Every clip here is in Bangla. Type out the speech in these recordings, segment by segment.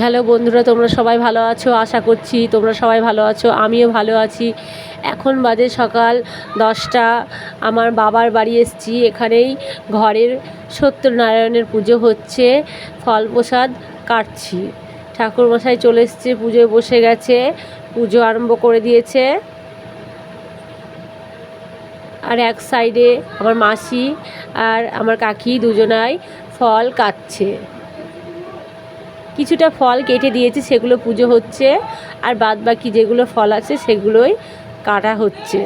হ্যালো বন্ধুরা, তোমরা সবাই ভালো আছো? আশা করছি তোমরা সবাই ভালো আছো, আমিও ভালো আছি। এখন বাজে সকাল দশটা, আমার বাবার বাড়ি এসেছি, এখানেই ঘরের সত্যনারায়ণের পুজো হচ্ছে ফল প্রসাদ কাটছি। ঠাকুরমশাই চলে এসছে, পুজোয় বসে গেছে, পুজো আরম্ভ করে দিয়েছে। আর এক সাইডে আমার মাসি আর আমার কাকি দুজনাই ফল কাটছে। কিছুটা ফল কেটে দিয়েছে, সেগুলো পুজো হচ্ছে। আর বাদ বাকি যেগুলো ফল আছে, সেগুলোই কাটা হচ্ছে।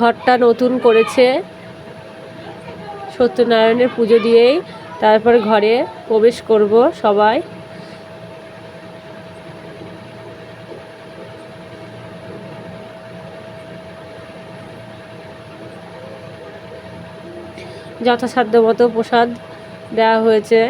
ঘরটা নতুন করেছে। সত্যনারায়ণের পুজো দিয়েই তারপর ঘরে প্রবেশ করব সবাই। যথাসাধ্য মতো প্রসাদ দেওয়া হয়েছে।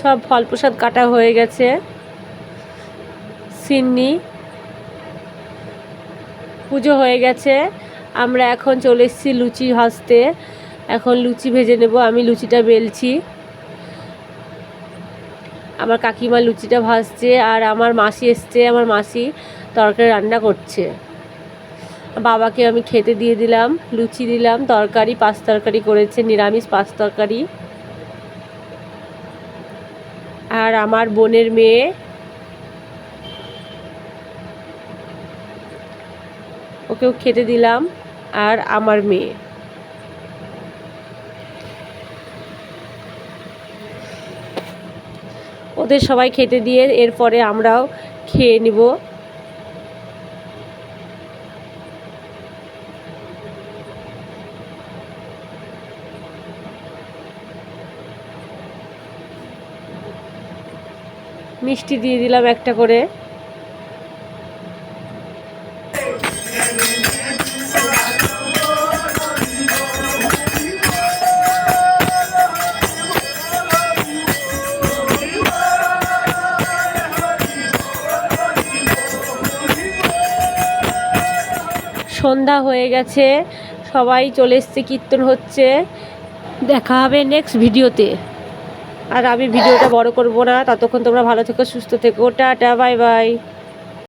সব ফল প্রসাদ কাটা হয়ে গেছে। সিন্নি, পুজো হয়ে গেছে। আমরা এখন চলে এসেছি লুচি ভাজতে। এখন লুচি ভেজে নেব। আমি লুচিটা বেলছি। আমার কাকিমা লুচিটা ভাজছে আর আমার মাসি এসছে, আমার মাসি তরকারি রান্না করছে। বাবাকে আমি খেতে দিয়ে দিলাম, লুচি দিলাম, তরকারি, পাঁচ তরকারি করেছে, নিরামিষ পাঁচ তরকারি। আর আমার বোনের মেয়ে ওকেও খেতে দিলাম, আর আমার মেয়ে। ওদের সবাই খেতে দিয়ে এরপরে আমরাও খেয়ে নিব। মিষ্টি দিয়ে দিলাম একটা করে। সন্ধ্যা হয়ে গেছে, সবাই চলে এসছে, কীর্তন হচ্ছে। দেখা হবে নেক্সট ভিডিওতে। আর আমি ভিডিওটা বড় করব না, ততক্ষণ তোমরা ভালো থেকো, সুস্থ থেকো, টাটা বাই বাই